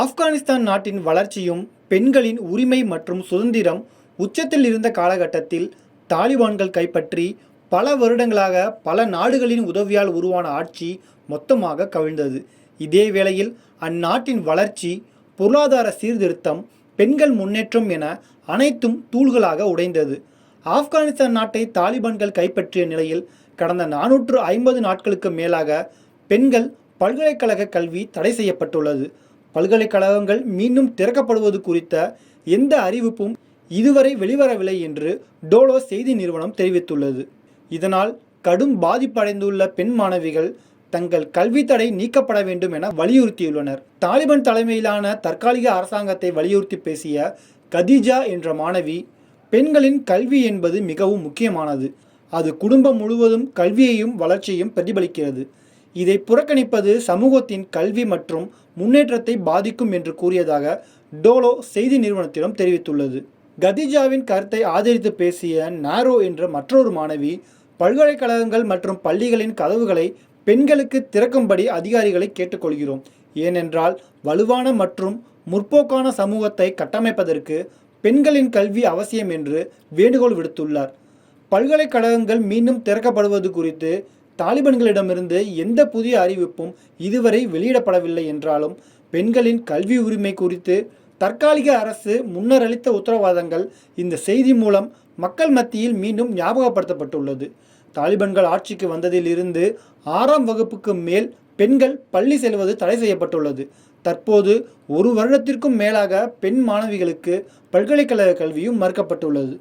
ஆப்கானிஸ்தான் நாட்டின் வளர்ச்சியும் பெண்களின் உரிமை மற்றும் சுதந்திரம் உச்சத்தில் இருந்த காலகட்டத்தில் தாலிபான்கள் கைப்பற்றி பல வருடங்களாக பல நாடுகளின் உதவியால் உருவான ஆட்சி மொத்தமாக கவிழ்ந்தது. இதே வேளையில் அந்நாட்டின் வளர்ச்சி பொருளாதார சீர்திருத்தம் பெண்கள் முன்னேற்றம் என அனைத்தும் தூள்களாக உடைந்தது. ஆப்கானிஸ்தான் நாட்டை தாலிபான்கள் கைப்பற்றிய நிலையில் கடந்த நானூற்று ஐம்பது நாட்களுக்கு மேலாக பெண்கள் பல்கலைக்கழக கல்வி தடை செய்யப்பட்டுள்ளது. பல்கலைக்கழகங்கள் மீண்டும் திறக்கப்படுவது குறித்த எந்த அறிவிப்பும் இதுவரை வெளிவரவில்லை என்று டோலோ செய்தி நிறுவனம் தெரிவித்துள்ளது. இதனால் கடும் பாதிப்படைந்துள்ள பெண் மாணவிகள் தங்கள் கல்வி தடை நீக்கப்பட வேண்டும் என வலியுறுத்தியுள்ளனர். தாலிபான் தலைமையிலான தற்காலிக அரசாங்கத்தை வலியுறுத்தி பேசிய கதீஜா என்ற மாணவி பெண்களின் கல்வி என்பது மிகவும் முக்கியமானது. அது குடும்பம் முழுவதும் கல்வியையும் வளர்ச்சியையும் பிரதிபலிக்கிறது. இதை புறக்கணிப்பது சமூகத்தின் கல்வி மற்றும் முன்னேற்றத்தை பாதிக்கும் என்று கூறியதாக டோலோ செய்தி நிறுவனத்திடம் தெரிவித்துள்ளது. கதிஜாவின் கருத்தை ஆதரித்து பேசிய நாரோ என்ற மற்றொரு மாணவி பல்கலைக்கழகங்கள் மற்றும் பள்ளிகளின் கதவுகளை பெண்களுக்கு திறக்கும்படி அதிகாரிகளை கேட்டுக்கொள்கிறோம். ஏனென்றால் வலுவான மற்றும் முற்போக்கான சமூகத்தை கட்டமைப்பதற்கு பெண்களின் கல்வி அவசியம் என்று வேண்டுகோள் விடுத்துள்ளார். பல்கலைக்கழகங்கள் மீண்டும் திறக்கப்படுவது குறித்து தாலிபன்களிடமிருந்து எந்த புதிய அறிவிப்பும் இதுவரை வெளியிடப்படவில்லை என்றாலும் பெண்களின் கல்வி உரிமை குறித்து தற்காலிக அரசு முன்னர் அளித்த உத்தரவாதங்கள் இந்த செய்தி மூலம் மக்கள் மத்தியில் மீண்டும் ஞாபகப்படுத்தப்பட்டுள்ளது. தாலிபன்கள் ஆட்சிக்கு வந்ததிலிருந்து ஆறாம் வகுப்புக்கு மேல் பெண்கள் பள்ளி செல்வது தடை செய்யப்பட்டுள்ளது. தற்போது ஒரு வருடத்திற்கும் மேலாக பெண் மாணவிகளுக்கு பல்கலைக்கழக கல்வியும் மறுக்கப்பட்டுள்ளது.